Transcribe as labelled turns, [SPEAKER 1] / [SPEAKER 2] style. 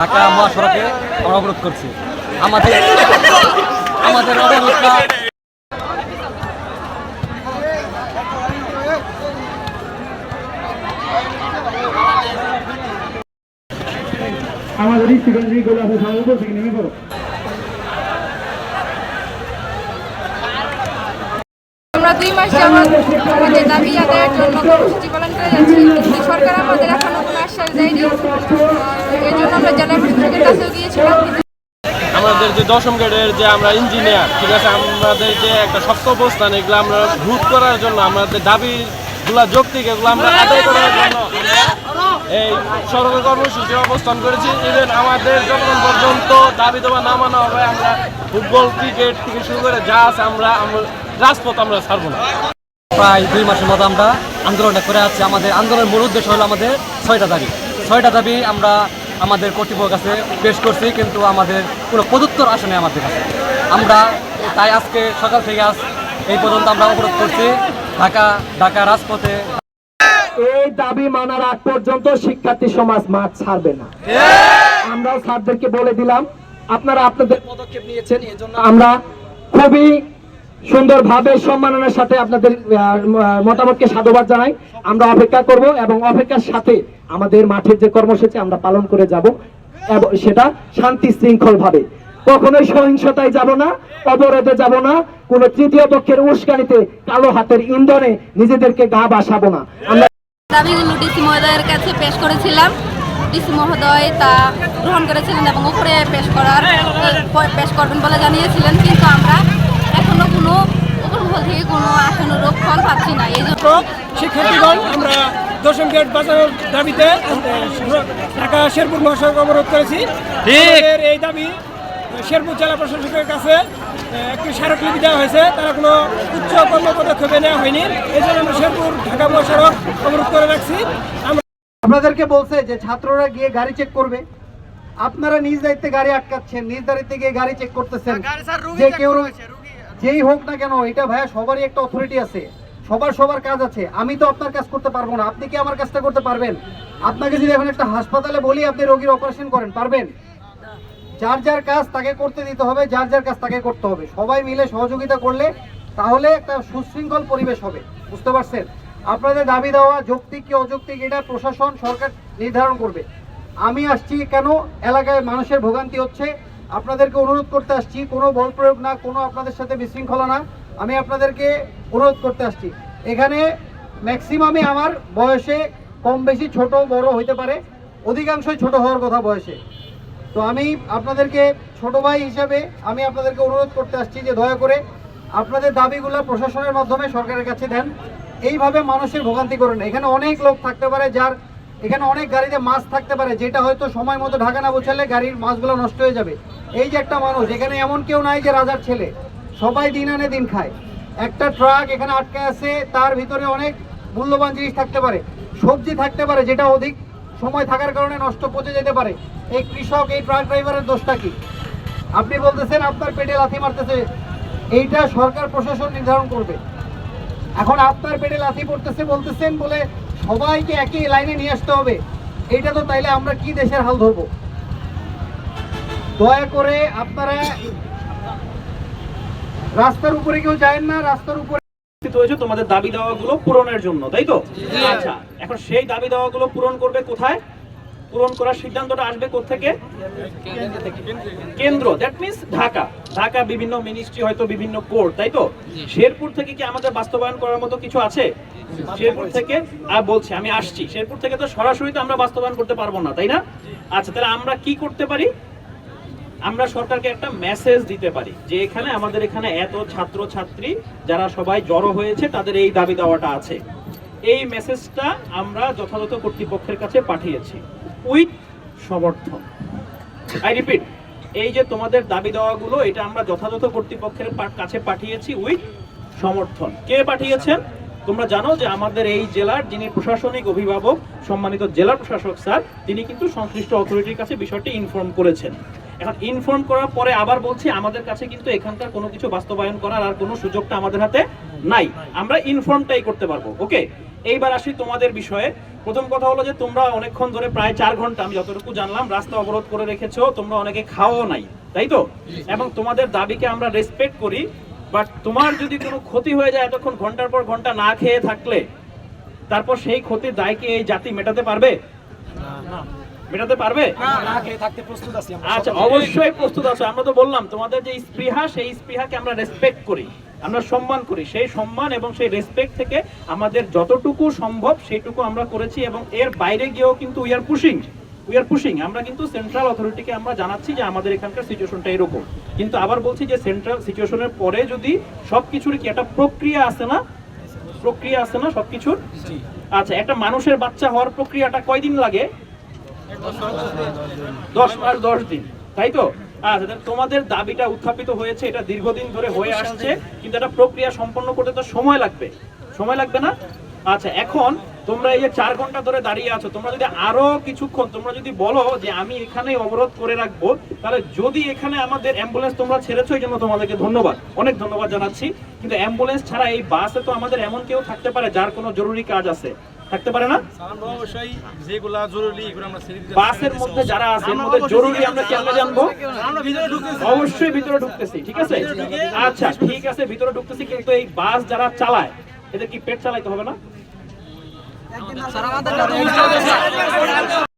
[SPEAKER 1] ঢাকা মহাসড়কে আমরা অবরোধ করছি। আমাদের আমাদের অবরোধটা
[SPEAKER 2] আমাদের স্টুডেন্ট যেগুলো আছে সবাই উপর থেকে নেমে পড়ো।
[SPEAKER 3] আমরা দুই মাস আমাদের দাবি আদায়ের জন্য কর্মসূচি পালন করে যাচ্ছি। কিন্তু সরকার আমাদের এখনও দেয়নি। এর জন্য আমরা জেলা প্রশাসকের কাছেও গিয়েছিলাম
[SPEAKER 4] আমাদের যে দশম গ্রেডের যে আমরা ইঞ্জিনিয়ার ঠিক আছে আমাদের যে একটা শক্ত অবস্থান এগুলো আমরা রুট করার জন্য আমাদের দাবিগুলো যৌক্তিক এগুলো আমরা আদায় করার জন্য এই সড়কের কর্মসূচি অবস্থান করেছি। ইভেন আমাদের যতক্ষণ পর্যন্ত দাবি দেওয়া না মানা হবে আমরা ফুটবল ক্রিকেট থেকে শুরু করে যা আছে আমরা আমরা রাজপথ আমরা ছাড়বো না।
[SPEAKER 1] প্রায় দুই মাসের মতো আমরা আন্দোলনটা করে আছি। আমাদের আন্দোলনের মূল উদ্দেশ্য হলো আমাদের ছয়টা দাবি। ছয়টা দাবি আমরা আমাদের কর্তৃপক্ষ কাছে পেশ করছি, কিন্তু আমাদের কোনো প্রদুত্তর আসে নাই আমাদের কাছে। আমরা তাই আজকে সকাল থেকে আজ এই পর্যন্ত আমরা অবরোধ করছি। ঢাকা ঢাকা রাজপথে
[SPEAKER 2] এই দাবি মানার আগ পর্যন্ত শিক্ষার্থী সমাজ মাঠ ছাড়বে না। আমরাও স্যারদেরকে বলে দিলাম, আপনারা আপনাদের পদক্ষেপ নিয়েছেন এই জন্য আমরা খুবই সুন্দরভাবে সম্মাননার সাথে আপনাদের মতামতকে সাধুবাদ জানাই। আমরা অপেক্ষা করব এবং অপেক্ষার সাথে আমাদের মাঠের যে কর্মসূচি আমরা পালন করে যাব এবং সেটা শান্তি শৃঙ্খল ভাবে কখনোই সহিংসতায় যাব না অবরোধে যাব না কোনো তৃতীয় পক্ষের উস্কানিতে কালো হাতের ইন্ধনে নিজেদেরকে গা বাসাবো না। আমরা
[SPEAKER 3] দাবিগুলো ডিসি মহোদয়ের কাছে পেশ করেছিলাম। ডিসি মহোদয় তা গ্রহণ করেছিলেন এবং উপরে পেশ করার পেশ করবেন বলে জানিয়েছিলেন কিন্তু আমরা এখনও কোনো উপর থেকে কোনো আশানুরূপ ফল পাচ্ছি না। এই জন্য
[SPEAKER 5] শিক্ষার্থীগণ আমরা দশম গেট বাঁচানোর দাবিতে ঢাকা শেরপুর মহাসড়ক অবরোধ করেছি। আমাদের এই দাবি শেরপুর জেলা প্রশাসকের কাছে একটি স্মারকলিপি দেওয়া হয়েছে। তারা কোনো উচ্চ কর্ম পদক্ষেপে নেওয়া হয়নি। এই জন্য আমরা শেরপুর ঢাকা মহাসড়ক অবরোধ করে রাখছি।
[SPEAKER 6] আপনাদেরকে বলছে যে ছাত্ররা গিয়ে গাড়ি চেক করবে। আপনারা নিজ দায়িত্বে গাড়ি আটকাচ্ছেন নিজ দায়িত্বে গিয়ে গাড়ি চেক করতেছেন। যে কেউ যেই হোক না কেন এটা ভাইয়া সবারই একটা অথরিটি আছে। সবার সবার কাজ আছে। আমি তো আপনার কাজ করতে পারব না। আপনি কি আমার কাজটা করতে পারবেন? আপনাকে যদি এখন একটা হাসপাতালে বলি, আপনি রোগীর অপারেশন করেন, পারবেন? যার যার কাজ তাকে করতে দিতে হবে, যার যার কাজ তাকে করতে হবে। সবাই মিলে সহযোগিতা করলে তাহলে একটা সুশৃঙ্খল পরিবেশ হবে। বুঝতে পারছেন? আপনাদের দাবি দেওয়া যৌক্তিক কি অযৌক্তিক এটা প্রশাসন, সরকার নির্ধারণ করবে। আমি আসছি কেন? এলাকায় মানুষের ভোগান্তি হচ্ছে। আপনাদেরকে অনুরোধ করতে আসছি, কোনো বল প্রয়োগ না, কোনো আপনাদের সাথে বিশৃঙ্খলা না। আমি আপনাদেরকে অনুরোধ করতে আসছি। এখানে ম্যাক্সিমামই আমার বয়সে কম বেশি ছোট, বড় হইতে পারে। অধিকাংশই ছোট হওয়ার কথা বয়সে। তো আমি আপনাদেরকে ছোট ভাই হিসাবে আমি আপনাদেরকে অনুরোধ করতে আসছি যে দয়া করে আপনাদের দাবিগুলো প্রশাসনের মাধ্যমে সরকারের কাছে দেন। এইভাবে মানুষের ভোগান্তি করেন। এখানে অনেক লোক থাকতে পারে যার এখানে অনেক গাড়িতে মাছ থাকতে পারে, যেটা হয়তো সময় মতো ঢাকা না বোঝালে গাড়ির মাছগুলো নষ্ট হয়ে যাবে। এই যে একটা মানুষ, এখানে এমন কেউ নাই যে রাজার ছেলে। সবাই দিন আনে দিন খায়। একটা ট্রাক এখানে আটকে আছে, তার ভিতরে অনেক মূল্যবান জিনিস থাকতে পারে। সবজি থাকতে পারে, যেটা অধিক সময় থাকার কারণে নষ্ট পচে যেতে পারে। এই কৃষক, এই ট্রাক ড্রাইভারের দোষটা কি? আপনি বলতেছেন, আপনার পেটে লাথি মারতেছে। এইটা সরকার প্রশাসন নির্ধারণ করবে। এখন আপনার পেটে লাথি পড়তেছে বলতেছেন বলে সবাইকে একই লাইনে নিয়ে আসতে হবে। এইটা তো তাইলে আমরা কি দেশের হাল ধরবো? দয়া করে আপনারা রাস্তার উপরে কেউ যায় না রাস্তার উপরে
[SPEAKER 7] হয়েছে তোমাদের দাবি দাওয়াগুলো পূরণের জন্য তাই তো? আচ্ছা এখন সেই দাবি দাওয়াগুলো পূরণ করবে কোথায়? পূরণ করার সিদ্ধান্তটা আসবে কোথেকে কেন্দ্র দ্যাট মিন্স ঢাকা। ঢাকা বিভিন্ন মিনিস্ট্রি হয়তো বিভিন্ন কোর্ট তাই তো? শেরপুর থেকে কি আমাদের বাস্তবায়ন করার মতো কিছু আছে? শেরপুর থেকে আর বলছি আমি আসছি। শেরপুর থেকে তো সরাসরি তো আমরা বাস্তবায়ন করতে পারব না তাই না? আচ্ছা তাহলে আমরা কি করতে পারি? আমরা সরকারকে একটা মেসেজ দিতে পারি যে এখানে আমাদের এখানে এত ছাত্র ছাত্রী যারা সবাই জড়ো হয়েছে, তাদের এই দাবি দেওয়াটা আছে। এই মেসেজটা আমরা যথাযথ কর্তৃপক্ষের কাছে পাঠিয়েছি। উইথ সমর্থন। আই রিপিট এই যে তোমাদের দাবি দেওয়াগুলো, এটা আমরা যথাযথ কর্তৃপক্ষের কাছে পাঠিয়েছি উইথ সমর্থন। কে পাঠিয়েছেন? তোমরা জানো যে আমাদের এই জেলার যিনি প্রশাসনিক অভিভাবক, সম্মানিত জেলা প্রশাসক স্যার, তিনি কিন্তু সংশ্লিষ্ট অথরিটির কাছে বিষয়টি ইনফর্ম করেছেন। এখন ইনফর্ম করার পরে আবার বলছি, আমাদের কাছে কিন্তু এখানকার কোনো কিছু বাস্তবায়ন করার আর কোনো সুযোগটা আমাদের হাতে নাই। আমরা ইনফর্মটাই করতে পারব, ওকে? এইবার আসি তোমাদের বিষয়ে। প্রথম কথা হলো যে, তোমরা অনেকক্ষণ ধরে প্রায় চার ঘণ্টা, আমি যতটুকু জানলাম, রাস্তা অবরোধ করে রেখেছো, তোমরা অনেকে খাওয়াও নাই, তাই তো? এবং তোমাদের দাবিকে আমরা রেসপেক্ট করি বাট তোমার যদি কোনো ক্ষতি হয়ে যায় এতক্ষণ, ঘণ্টার পর ঘণ্টা না খেয়ে থাকলে, তারপর সেই ক্ষতির দায়কে এই জাতি মেটাতে পারবে? মেটাতে পারবে? আচ্ছা অবশ্যই প্রস্তুত আছে। আমরা তো বললাম তোমাদের যে স্পৃহা সেই স্পৃহাকে আমরা রেসপেক্ট করি আমরা সম্মান করি। সেই সম্মান এবং সেই রেসপেক্ট থেকে আমাদের যতটুকু সম্ভব সেইটুকু আমরা করেছি এবং এর বাইরে গিয়েও কিন্তু we are pushing we are pushing আমরা কিন্তু সেন্ট্রাল অথরিটিকে আমরা জানাচ্ছি যে আমাদের এখানকার সিচুয়েশনটা এরকম। কিন্তু আবার বলছি যে সেন্ট্রাল সিচুয়েশনের পরে যদি সব সবকিছুর কি একটা প্রক্রিয়া আছে না? প্রক্রিয়া আছে না সবকিছুর? আচ্ছা একটা মানুষের বাচ্চা হওয়ার প্রক্রিয়াটা কয়দিন লাগে? দশ মাস দশ দিন, তাই তো? আচ্ছা তোমাদের দাবিটা উত্থাপিত হয়েছে, এটা দীর্ঘদিন ধরে হয়ে আসছে, কিন্তু এটা প্রক্রিয়া সম্পন্ন করতে তো সময় লাগবে। সময় লাগবে না? আচ্ছা এখন তোমরা এই যে চার ঘণ্টা ধরে দাঁড়িয়ে আছো, তোমরা যদি আরও কিছুক্ষণ, তোমরা যদি বলো যে আমি এখানে অবরোধ করে রাখব, তাহলে যদি এখানে আমাদের অ্যাম্বুলেন্স তোমরা ছেড়েছো, এই জন্য তোমাদেরকে ধন্যবাদ। অনেক ধন্যবাদ জানাচ্ছি। কিন্তু অ্যাম্বুলেন্স ছাড়া এই বাসে তো আমাদের এমন কেউ থাকতে পারে যার কোনো জরুরি কাজ আছে। থাকতে পারে না?
[SPEAKER 4] অবশ্যই যেগুলা জরুরি আমরা
[SPEAKER 7] বাসের মধ্যে যারা আছে মধ্যে জরুরি আমরা কেমনে জানব? অবশ্যই ভিতরে ঢুকতেছি ঠিক আছে? আচ্ছা ঠিক আছে ভিতরে ঢুকতেছি কিন্তু এই বাস যারা চালায় এদের কি পেট চালাইতে হবে না।